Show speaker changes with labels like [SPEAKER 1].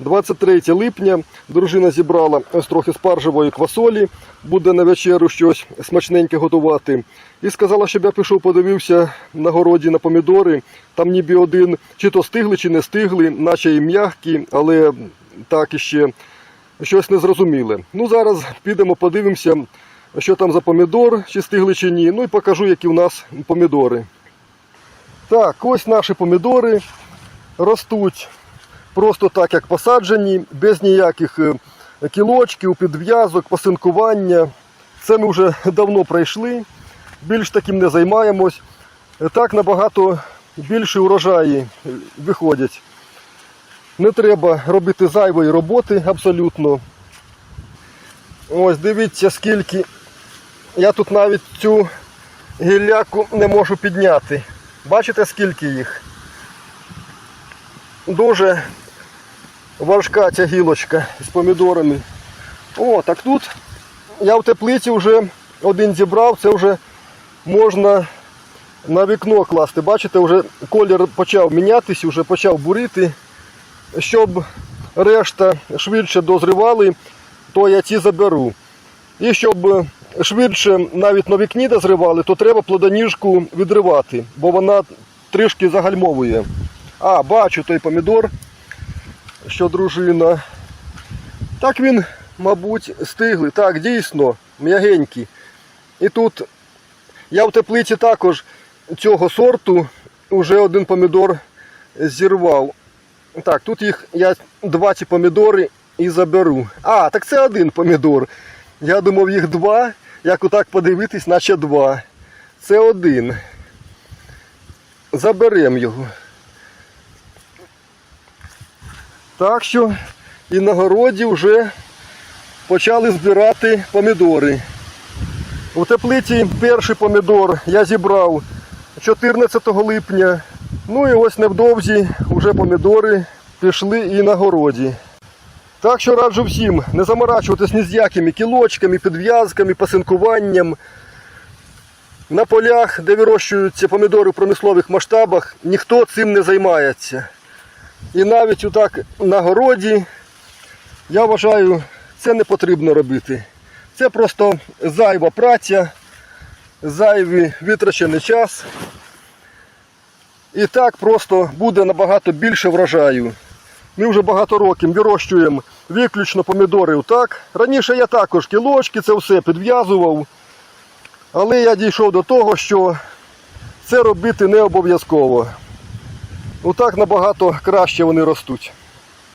[SPEAKER 1] 23 липня дружина зібрала трохи спаржевої квасолі, буде на вечерю щось смачненьке готувати. І сказала, щоб я пішов, подивився на городі на помідори. Там ніби один, чи то стигли, чи не стигли, наче і м'які, але так іще щось незрозуміле. Ну зараз підемо, подивимося, що там за помідор, чи стигли, чи ні. Ну і покажу, які у нас помідори. Так, ось наші помідори ростуть просто так, як посаджені, без ніяких е, кілочків, підв'язок, посинкування. Це ми вже давно пройшли, більш таким не займаємось. Е, Так набагато більші урожаї е, виходять. Не треба робити зайвої роботи абсолютно. Ось дивіться, скільки. Я тут навіть цю гілляку не можу підняти. Бачите, скільки їх? Дуже важка ця гілочка з помідорами. О, так тут я в теплиці вже один зібрав, це вже можна на вікно класти. Бачите, вже колір почав мінятися, вже почав бурити. Щоб решта швидше дозрівали, то я ці заберу. І щоб швидше навіть на вікні дозрівали, то треба плодоніжку відривати, бо вона трішки загальмовує. А, бачу той помідор, що дружина. Так він, мабуть, стиглий. Так, дійсно, м'ягенький. І тут я в теплиці також цього сорту вже один помідор зірвав. Так, тут їх я два ці помідори і заберу. А, так це один помідор. Я думав, їх два. Як отак подивитись, наче два. Це один. Заберемо його. Так що і на городі вже почали збирати помідори. У теплиці перший помідор я зібрав 14 липня. Ну і ось невдовзі вже помідори пішли і на городі. Так що раджу всім не заморачуватись ні з якими кілочками, підв'язками, пасинкуванням. На полях, де вирощуються помідори в промислових масштабах, ніхто цим не займається. І навіть отак на городі, я вважаю, це не потрібно робити. Це просто зайва праця, зайвий витрачений час. І так просто буде набагато більше врожаю. Ми вже багато років вирощуємо виключно помідори отак. Раніше я також кілочки, це все підв'язував. Але я дійшов до того, що це робити не обов'язково. Отак набагато краще вони ростуть.